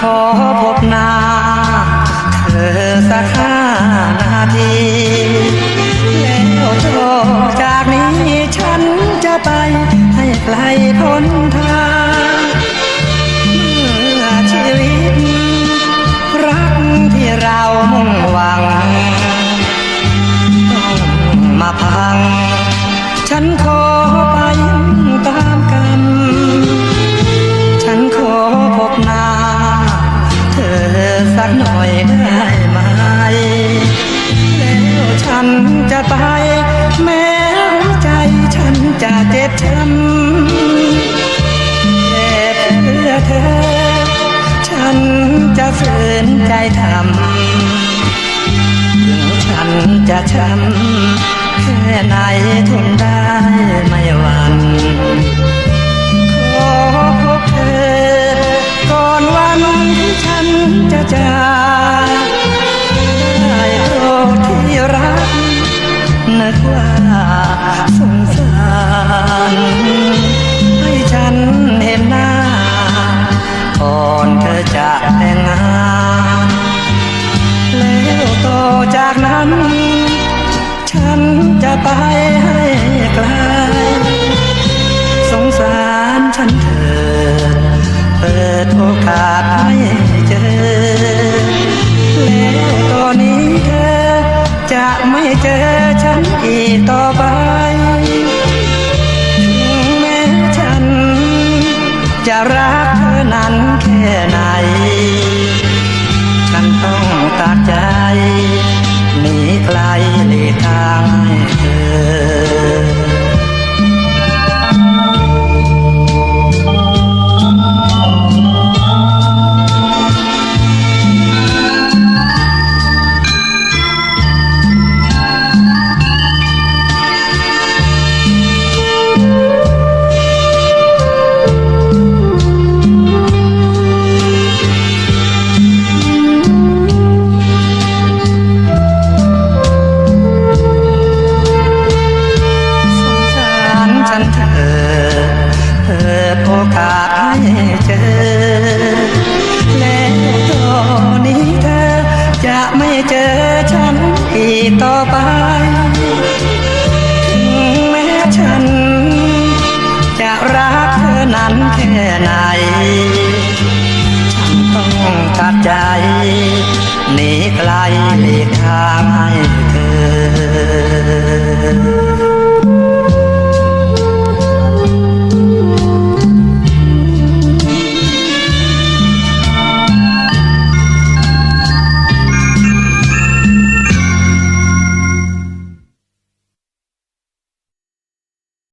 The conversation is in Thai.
top สักหน่อยได้ไหมแล้วฉันจะไป แม้หัวใจฉันจะเจ็บช้ำแต่เพื่อเธอ ฉันจะฝืนใจทำถึงฉันจะช้ำแค่ไหนทนได้ไม่หวั่น ไปให้ไกลสงสารฉันเถิดเปิดโอกาสให้เจอ แล้วตอนนี้เธอจะไม่เจอฉันอีกต่อไปถึงแม้ฉันจะรักเธอนั้นแค่ไหน ฉันต้องตัดใจ หนีไกลหลีทางเธอ แค่ไหนฉันต้องตัดใจหนีไกลหลีกทาง